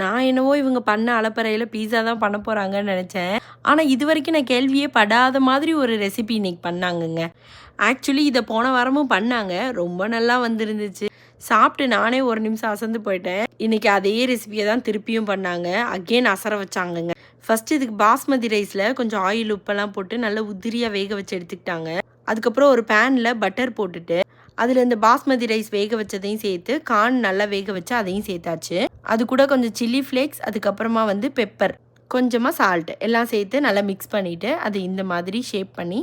நான் என்னவோ இவங்க பண்ண அலப்பறையில் பீஸா தான் பண்ண போகிறாங்கன்னு நினச்சேன். ஆனால் இது வரைக்கும் நான் கேள்வியே படாத மாதிரி ஒரு ரெசிபி இன்னைக்கு பண்ணாங்கங்க. ஆக்சுவலி இதை போன வாரமும் பண்ணாங்க. ரொம்ப நல்லா வந்திருந்துச்சு. சாப்பிட்டு நானே ஒரு நிமிஷம் அசந்து போயிட்டேன். இன்னைக்கு அதே ரெசிபியை தான் திருப்பியும் பண்ணாங்க. அகெயின் அசர வச்சாங்கங்க. ஃபர்ஸ்ட் இதுக்கு பாஸ்மதி ரைஸில் கொஞ்சம் ஆயில் உப்பெல்லாம் போட்டு நல்லா உதிரியாக வேக வச்சு எடுத்துக்கிட்டாங்க. அதுக்கப்புறம் ஒரு பேனில் பட்டர் போட்டுட்டு அதில் இந்த பாஸ்மதி ரைஸ் வேக வச்சதையும் சேர்த்து கார்ன் நல்லா வேக வச்சு அதையும் சேர்த்தாச்சு. அது கூட கொஞ்சம் சில்லி ஃப்ளேக்ஸ் அதுக்கப்புறமா வந்து பெப்பர் கொஞ்சமாக சால்ட் எல்லாம் சேர்த்து நல்லா மிக்ஸ் பண்ணிவிட்டு அதை இந்த மாதிரி ஷேப் பண்ணி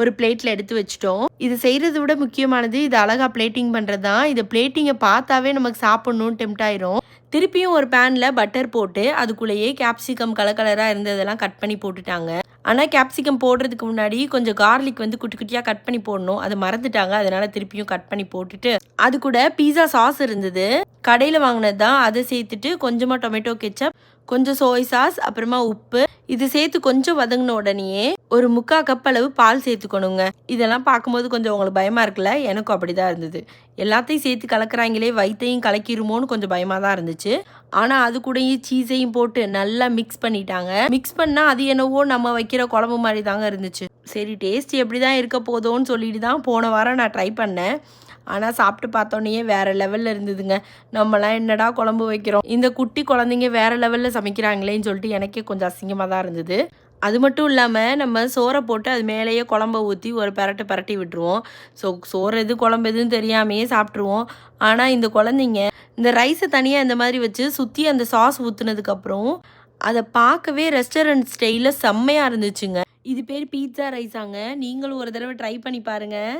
ஒரு பிளேட்டில் எடுத்து வச்சிட்டோம். இது செய்கிறத விட முக்கியமானது இது அழகாக பிளேட்டிங் பண்ணுறது தான் இது பிளேட்டிங்கை பார்த்தாவே நமக்கு சாப்பிட்ணுன்னு டெம்ட் ஆயிரும். திருப்பியும் ஒரு பேனில் பட்டர் போட்டு அதுக்குள்ளேயே கேப்சிகம் கலர் கலராக இருந்ததெல்லாம் கட் பண்ணி போட்டுட்டாங்க. ஆனால் கேப்சிகம் போடுறதுக்கு முன்னாடி கொஞ்சம் கார்லிக் வந்து குட்டி குட்டியாக கட் பண்ணி போடணும். அதை மறந்துட்டாங்க. அதனால திருப்பியும் கட் பண்ணி போட்டுட்டு அது கூட பீஸா சாஸ் இருந்தது. கடையில் வாங்கினது தான் அதை சேர்த்துட்டு கொஞ்சமாக டொமேட்டோ கெச்சப் கொஞ்சம் சோய் சாஸ் அப்புறமா உப்பு. இது சேர்த்து கொஞ்சம் வதங்கின உடனேயே ஒரு முக்கா கப் அளவு பால் சேர்த்துக்கணுங்க. இதெல்லாம் பார்க்கும்போது கொஞ்சம் உங்களுக்கு பயமாக இருக்குல்ல? எனக்கும் அப்படி தான் இருந்தது. எல்லாத்தையும் சேர்த்து கலக்குறாங்களே வயிற்றையும் கலக்கிருமோன்னு கொஞ்சம் பயமாக தான் இருந்துச்சு. ஆனால் அது கூடயும் சீஸையும் போட்டு நல்லா மிக்ஸ் பண்ணிட்டாங்க. மிக்ஸ் பண்ணால் அது என்னவோ நம்ம வைக்கிற குழம்பு மாதிரி தாங்க இருந்துச்சு. சரி டேஸ்ட் எப்படி தான் இருக்க போதோன்னு சொல்லிட்டு தான் போன வாரம் நான் ட்ரை பண்ணேன். ஆனால் சாப்பிட்டு பார்த்தோன்னே வேற லெவலில் இருந்ததுங்க. நம்மலாம் என்னடா குழம்பு வைக்கிறோம்? இந்த குட்டி குழந்தைங்க வேற லெவலில் சமைக்கிறாங்களேன்னு சொல்லிட்டு எனக்கே கொஞ்சம் அசிங்கமாக தான் இருந்தது. அது மட்டும் இல்லாமல் நம்ம சோறை போட்டு அது மேலேயே குழம்ப ஊற்றி ஒரு பெரட்டு பரட்டி விட்டுருவோம். ஸோ சோறு எது குழம்பு எதுன்னு தெரியாமையே சாப்பிட்ருவோம் ஆனால் இந்த குழந்தைங்க இந்த ரைஸை தனியாக இந்த மாதிரி வச்சு சுற்றி அந்த சாஸ் ஊற்றுனதுக்கப்புறம் அதை பார்க்கவே ரெஸ்டாரண்ட் ஸ்டைலில் செம்மையாக இருந்துச்சுங்க. இது பேர் பீட்சா ரைஸாங்க நீங்களும் ஒரு தடவை ட்ரை பண்ணி பாருங்கள்